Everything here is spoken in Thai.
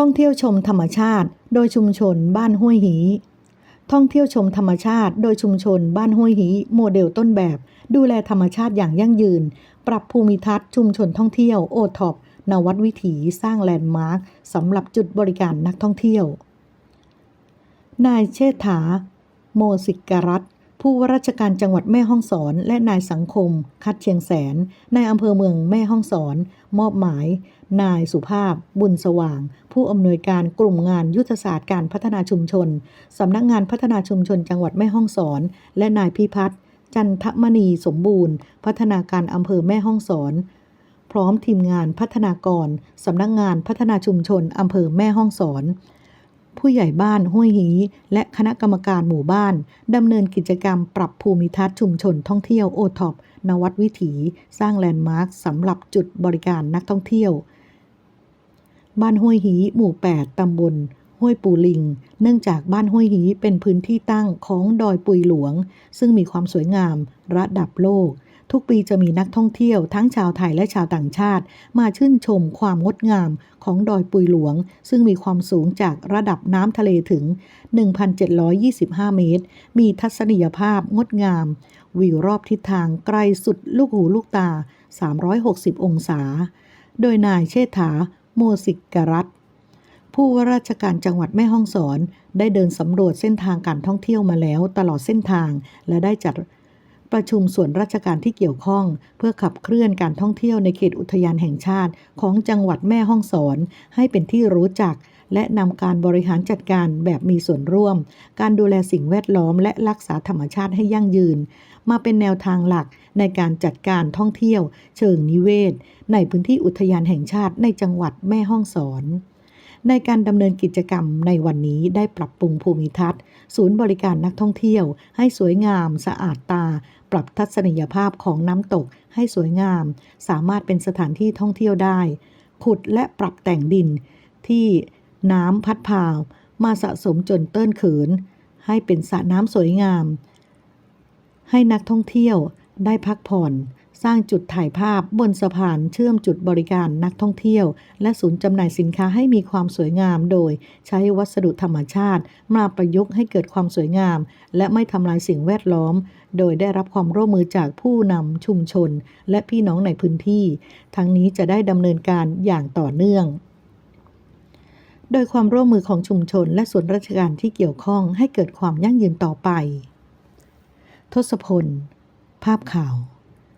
ท่องเที่ยวชมธรรมชาติ โดยชุมชนบ้านห้วยหี ท่องเที่ยวชมธรรมชาติ โดยชุมชนบ้านห้วยหีโมเดลต้นแบบ ดูแลธรรมชาติอย่างยั่งยืน ปรับภูมิทัศน์ชุมชนท่องเที่ยวโอท็อปนวัดวิถีสร้างแลนด์มาร์คสำหรับจุดบริการนักท่องเที่ยว นายเชษฐา โมสิกรัตน์ ผู้ว่าราชการจังหวัดแม่ฮ่องสอน และนายสังคม คัดเชียงแสนนายอำเภอเมืองแม่ฮ่องสอน มอบหมาย นายสุภาพ บุญสว่าง ผู้อำนวยการกลุ่มงานยุทธศาสตร์การพัฒนาชุมชนสำนักงานพัฒนาชุมชนจังหวัดแม่ฮ่องสอน และนายพิพัฒน์จันทมณีสมบูรณ์ พัฒนาการอำเภอแม่ฮ่องสอน พร้อมทีมงานพัฒนากรสำนักงานพัฒนาชุมชนอำเภอแม่ฮ่องสอน ผู้ใหญ่บ้านห้วยหี และคณะกรรมการหมู่บ้านดำเนินกิจกรรมปรับภูมิทัศน์ชุมชนท่องเที่ยวโอท็อปนวัดวิถี สร้างแลนด์มาร์คสำหรับจุดบริการนักท่องเที่ยว บ้านห้วยหี หมู่ 8 ตำบลห้วยปูลิง เนื่องจากบ้านห้วยหีเป็นพื้นที่ตั้งของดอยปุยหลวง ซึ่งมีความสวยงามระดับโลก ทุกปีจะมีนักท่องเที่ยวทั้งชาวไทยและชาวต่างชาติ มาชื่นชมความงดงามของดอยปุยหลวง ซึ่งมีความสูงจากระดับน้ำทะเลถึง 1,725 เมตร มีทัศนียภาพงดงาม วิวรอบทิศทางไกลสุดลูกหูลูกตา 360 องศา โดยนายเชษฐา โมสิกรัตผู้ว่าราชการจังหวัดแม่ฮ่องสอน ได้เดินสำรวจเส้นทางการท่องเที่ยวมาแล้วตลอดเส้นทางและได้จัด ประชุมส่วนราชการที่เกี่ยวข้อง เพื่อขับเคลื่อนการท่องเที่ยวในเขตอุทยานแห่งชาติ ของจังหวัดแม่ฮ่องสอน ให้เป็นที่รู้จัก และนำการบริหารจัดการแบบมีส่วนร่วม การดูแลสิ่งแวดล้อม และรักษาธรรมชาติให้ยั่งยืน มาเป็นแนวทางหลักในการจัดการท่องเที่ยว เชิงนิเวศ ในพื้นที่อุทยานแห่งชาติในจังหวัดแม่ฮ่องสอน ในการดำเนินกิจกรรมในวันนี้ได้ปรับปรุงภูมิทัศน์ ศูนย์บริการนักท่องเที่ยว ให้สวยงาม สะอาดตา ปรับทัศนียภาพของน้ำตกให้สวยงาม สามารถเป็นสถานที่ท่องเที่ยวได้ ขุดและปรับแต่งดิน ที่น้ำพัดพามาสะสมจนเติ้นเขิน ให้เป็นสระน้ำสวยงาม ให้นักท่องเที่ยวได้พักผ่อน สร้างจุดถ่ายภาพบนสะพานเชื่อมจุดบริการนักท่องเที่ยว และศูนย์จำหน่ายสินค้าให้มีความสวยงาม โดยใช้วัสดุธรรมชาติ มาประยุกต์ให้เกิดความสวยงาม และไม่ทำลายสิ่งแวดล้อม โดยได้รับความร่วมมือจากผู้นำชุมชน และพี่น้องในพื้นที่ ทั้งนี้จะได้ดำเนินการอย่างต่อเนื่องโดยความร่วมมือของชุมชนและส่วนราชการที่เกี่ยวข้องให้เกิดความยั่งยืนต่อไป ทศพล ภาพข่าว